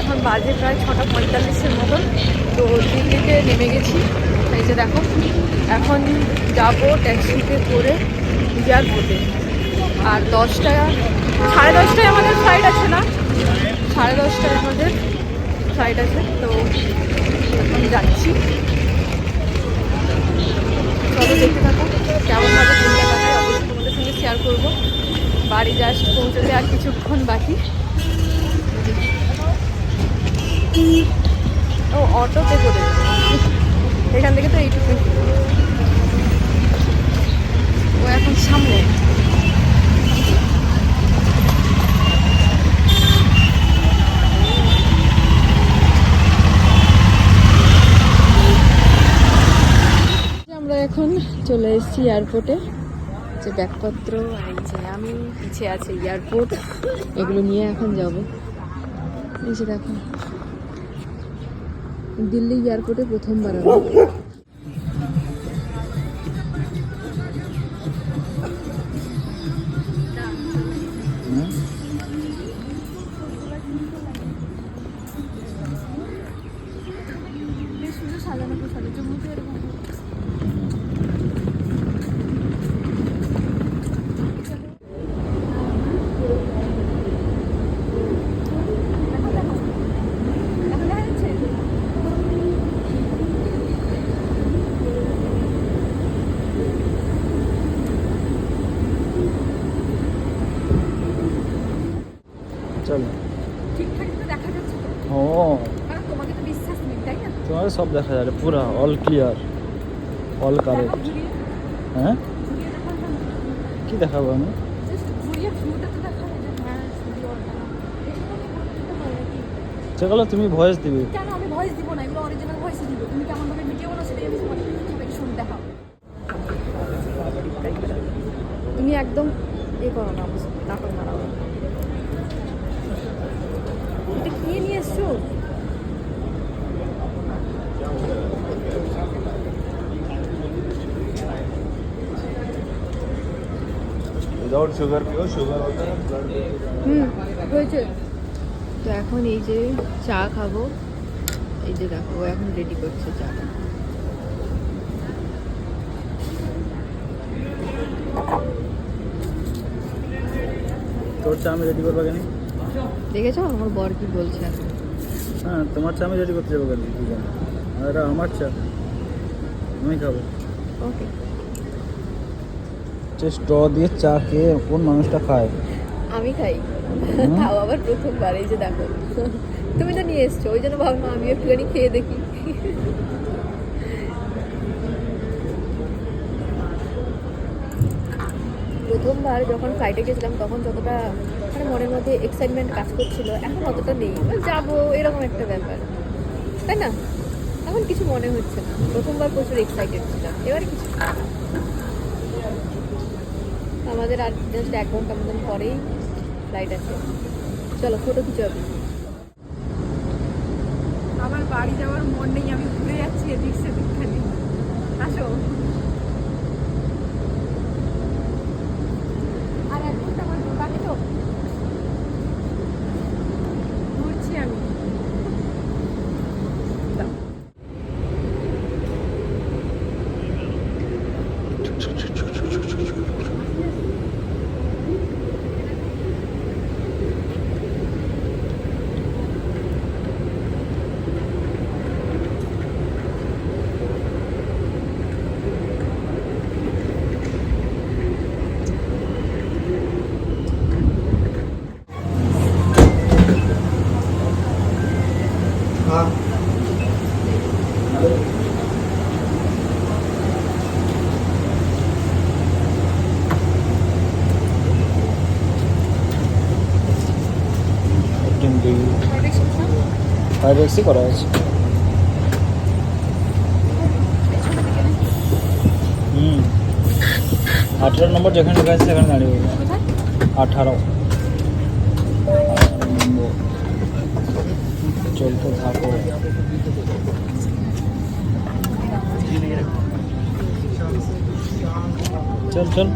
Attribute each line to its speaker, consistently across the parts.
Speaker 1: এখন বাজে প্রায় ছটা পঁয়তাল্লিশের মতন। তো দিল্লিতে নেমে গেছি। এই যে দেখো, এখন যাব ট্যাক্সিতে করে এয়ারপোর্টে আর দশটা, সাড়ে দশটায় আমাদের ফ্লাইট আছে না? সাড়ে দশটায় আমাদের ফ্লাইট আছে। তো এখন যাচ্ছি। চলো দেখতে থাকো কেমনভাবে তোমাদের সঙ্গে শেয়ার করব। বাড়ি জাস্ট পৌঁছতে আর কিছুক্ষণ বাকি। ও, অটোতে করে। এখান থেকে তো এইটুকু ও এখন সামনে। আমরা এখন চলে এসেছি এয়ারপোর্টে যে ব্যাগপত্র আর এই যে আমি পিছিয়ে আছে এয়ারপোর্ট এগুলো নিয়ে এখন যাব। এই যে দেখো। দিল্লি এয়ারপোর্টে প্রথমবার আমি
Speaker 2: সব দেখা যাবে, পুরা অল ক্লিয়ার অল কারেক্ট হ্যাঁ? কি দেখাবো আমি? সেগুলো তুমি ভয়েস দিবে।
Speaker 1: কেন আমি ভয়েস না? ভয়েস তুমি তুমি একদম এ করো না। এটা কি নিয়ে এসছো?
Speaker 3: উইদাউট সুগার পিও সুগার
Speaker 1: হুম হয়েছে। তো এখন এই যে চা খাব। এই যে দেখো এখন রেডি করছে চা।
Speaker 2: তোর চা আমি রেডি করব কেন?
Speaker 1: দেখেছ? আমার বর কি বলছে?
Speaker 2: হ্যাঁ তোমার চা আমি রেডি করতে যাব কেন? আর আমার চা। আমি খাব।
Speaker 1: ওকে
Speaker 2: যে স্ট্র দিয়ে চা খেয়ে কোন মানুষটা খায়?
Speaker 1: আমি খাই। তাও আবার প্রথমবার এই যে দেখো। তুমি তো নিয়ে এসছো ওই জন্য ভাবলাম আমি একটুখানি খেয়ে দেখি। প্রথমবার যখন ফ্লাইটে গেছিলাম তখন যতটা মানে মনের মধ্যে এক্সাইটমেন্ট কাজ করছিল এখন অতটা নেই। যাব এরকম একটা ব্যাপার। তাই না? এখন কিছু মনে হচ্ছে না। প্রথমবার প্রচুর এক্সাইটেড ছিলাম এবার কিছু। আমাদের আর জাস্ট এক ঘণ্টা মতন পরেই ফ্লাইট আছে। চলো ফটো কিছু হবে। আমার বাড়ি যাওয়ার মন নেই, আমি ঘুরে যাচ্ছি, এদিক সেদিক খালি। আসো আর এক ঘণ্টা আমার বাকি তো ঘুরছি আমি দাও।
Speaker 2: একদিন দুই ফাইভ এক্সই করা আছে। হুম। আঠেরো নম্বর যেখানে লেখা আছে সেখানে দাঁড়িয়ে আঠারো। চলতে থাকো। চল চল।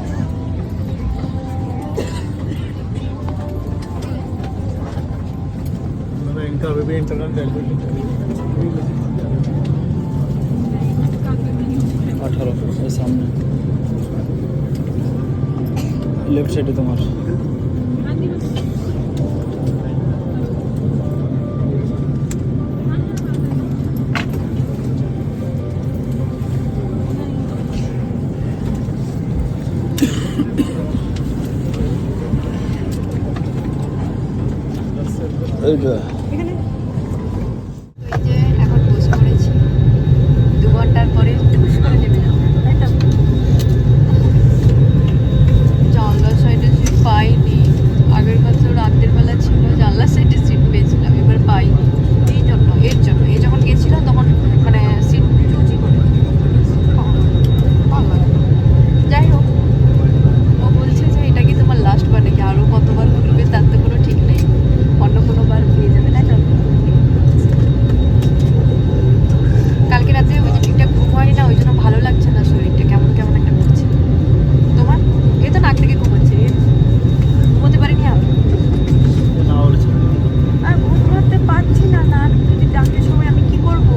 Speaker 2: আঠারো এই সামনে লেফট সাইডে তোমার এইটা
Speaker 1: এই যে এখন বসে পড়েছি দু ঘণ্টার পরে টুস করে নেমে যাব তাই তো জানলার সাইডে সিট পাইনি আগের বার তো রাতের বেলা ছিল জানলার সাইডে সিট পেয়েছিলাম এবার পাইনি এই জন্য এর জন্য এই যখন গেছিলাম তখন মানে সিট চুজি করে ভালো লাগে। যাই হোক ও বলছে যে এটা কি তোমার লাস্ট বার নাকি আরও কতবার ঘুরবে তার তো কোনো ঠিক নেই অন্য কোনো বার পেয়ে যাবে তাই তো কালকে রাতে ওই যে ঠিকঠাক ঘুম হয় না ওই জন্য ভালো লাগছে না শরীরটা কেমন কেমন একটা করছে তোমার এই তো নাক থেকে ঘুমাচ্ছে ঘুমোতে পারিনি আমি
Speaker 2: না বলেছে
Speaker 1: আর ঘুম ধরতে পারছি না নাক যদি ডাকের সময় আমি কি করব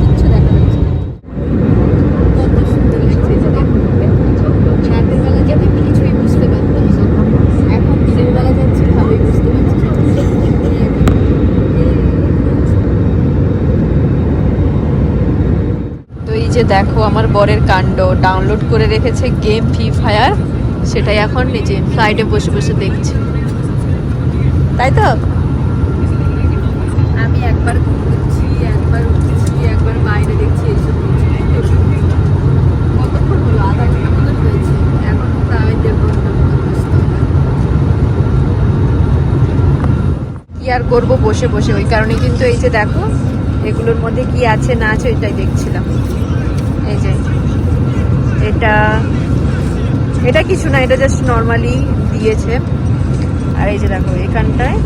Speaker 1: কিচ্ছু দেখা যাচ্ছে না কত সুন্দর লাগছে এই যে দেখো রাতের বেলা যে আমি কিছুই বুঝতে পারতাম না এখন দিনের বেলা যাচ্ছি ভালোই বুঝতে পারছি তো এই যে দেখো আমার বরের কাণ্ড। ডাউনলোড করে রেখেছে গেম ফ্রি ফায়ার সেটাই এখন নিজে ফ্লাইটে বসে বসে দেখছি। তাই তো? আমি একবার ঘুরছি একবার উঠছি একবার বাইরে দেখছি এইসব করছি। কতক্ষণ হলো? আধা ঘণ্টা মতো হয়েছে। এখন প্রায় দেড় ঘণ্টা কি আর করব? বসে বসে। ওই কারণে কিন্তু এই যে দেখো এগুলোর মধ্যে কি আছে না আছে ওইটাই দেখছিলাম। এই যে, এটা এটা কিছু না, এটা জাস্ট নর্মালি দিয়েছে। আর এই যে দেখো, এখানটায়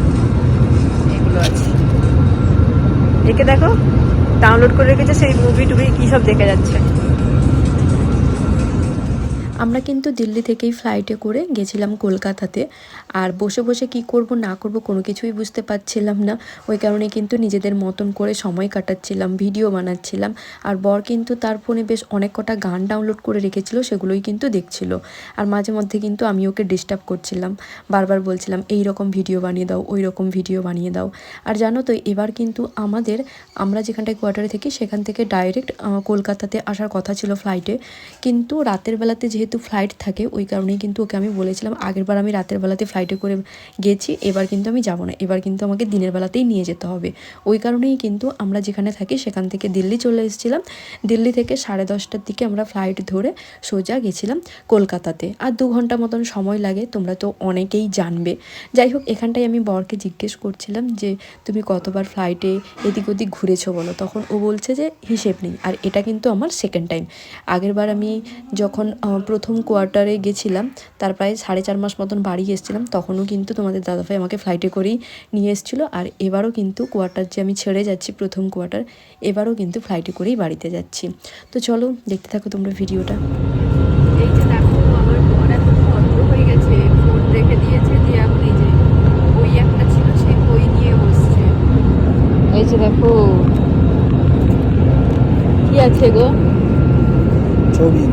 Speaker 1: এগুলো আছে। একে দেখো ডাউনলোড করে রেখেছে, সেই মুভি টুভি কী সব দেখে যাচ্ছে।
Speaker 4: আমরা কিন্তু দিল্লি থেকেই ফ্লাইটে করে গেছিলাম কলকাতাতে। আর বসে বসে কি করব, না করব কোনো কিছুই বুঝতে পারছিলাম না। ওই কারণে কিন্তু নিজেদের মতন করে সময় কাটাচ্ছিলাম ভিডিও বানাচ্ছিলাম। আর বর কিন্তু তার ফোনে বেশ অনেক কটা গান ডাউনলোড করে রেখেছিল, সেগুলোই কিন্তু দেখছিল। আর মাঝে মধ্যে কিন্তু আমি ওকে ডিস্টার্ব করছিলাম। বারবার বলছিলাম, এই রকম ভিডিও বানিয়ে দাও, ওই রকম ভিডিও বানিয়ে দাও। আর জানো তো, এবার কিন্তু আমাদের, আমরা যেখানটায় কোয়ার্টারে থাকি, সেখান থেকে ডাইরেক্ট কলকাতাতে আসার কথা ছিল ফ্লাইটে কিন্তু রাতের বেলাতে যেহেতু ফ্লাইট থাকে, ওই কারণেই কিন্তু ওকে আমি বলেছিলাম আগেরবার আমি রাতের বেলাতে ফ্লাইটে করে গেছি, এবার কিন্তু আমি যাব না। এবার কিন্তু আমাকে দিনের বেলাতেই নিয়ে যেতে হবে। ওই কারণেই কিন্তু আমরা যেখানে থাকি, সেখান থেকে দিল্লি চলে এসেছিলাম। দিল্লি থেকে সাড়ে দশটার দিকে আমরা ফ্লাইট ধরে সোজা গেছিলাম কলকাতাতে। আর দু ঘণ্টা মতন সময় লাগে, তোমরা তো অনেকেই জানবে। যাই হোক, এখানটায় আমি বরকে জিজ্ঞেস করছিলাম যে, তুমি কতবার ফ্লাইটে এদিক ওদিক ঘুরেছো বলো? তখন ও বলছে যে, হিসেব নেই। আর এটা কিন্তু আমার সেকেন্ড টাইম আগেরবার আমি যখন প্রথম কোয়ার্টারে গেছিলাম তার প্রায় সাড়ে চার মাস মতন বাড়ি এসেছিলাম তখনও কিন্তু তোমাদের দাদাভাই আমাকে ফ্লাইটে করেই নিয়ে এসেছিল আর এবারও কিন্তু কোয়ার্টার যে আমি ছেড়ে যাচ্ছি প্রথম কোয়ার্টার এবারও কিন্তু ফ্লাইটে করেই বাড়িতে যাচ্ছি। তো চলো দেখতে থাকো তোমরা ভিডিওটা।
Speaker 1: এই যে দেখো আমার হয়ে গেছে ফোন রেখে দিয়েছে দিয়ে এখন এই যে বই একটা ছিল সেই বই নিয়ে বসছে। এই যে দেখো কি আছে গো?
Speaker 2: ছবি।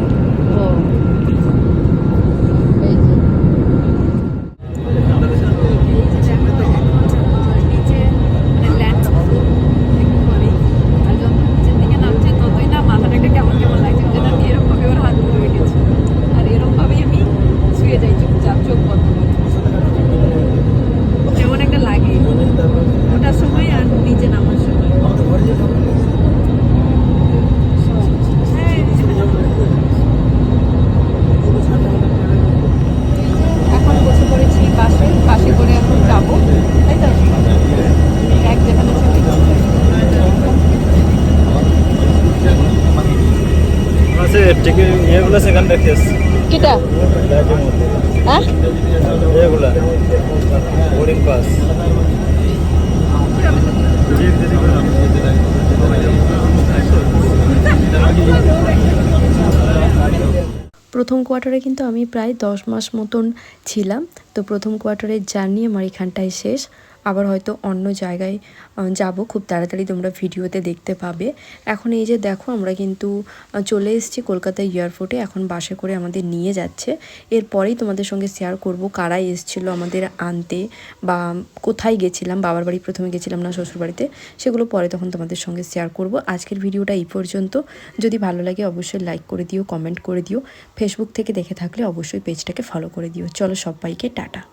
Speaker 2: সেখানে
Speaker 1: কিটা? হ্যাঁ?
Speaker 2: এগুলা বোর্ডিং পাস
Speaker 4: প্রথম কোয়ার্টারে কিন্তু আমি প্রায় দশ মাস মতন ছিলাম। তো প্রথম কোয়ার্টারের জার্নি আমার এখানটায় শেষ। আবার হয়তো অন্য জায়গায় যাব। খুব তাড়াতাড়ি তোমরা ভিডিওতে দেখতে পাবে। এখন এই যে দেখো, আমরা কিন্তু চলে এসেছি কলকাতা এয়ারপোর্টে। এখন বাসে করে আমাদের নিয়ে যাচ্ছে। এরপরেই তোমাদের সঙ্গে শেয়ার করব কারাই এসেছিল আমাদের আনতে বা কোথায় গেছিলাম, বাবার বাড়ি প্রথমে গেছিলাম না শ্বশুরবাড়িতে, সেগুলো পরে তখন তোমাদের সঙ্গে শেয়ার করব। আজকের ভিডিওটা এই পর্যন্ত। যদি ভালো লাগে অবশ্যই লাইক করে দিও কমেন্ট করে দিও। ফেসবুক থেকে দেখে থাকলে অবশ্যই পেজটাকে ফলো করে দিও। চলো সবাইকে টাটা।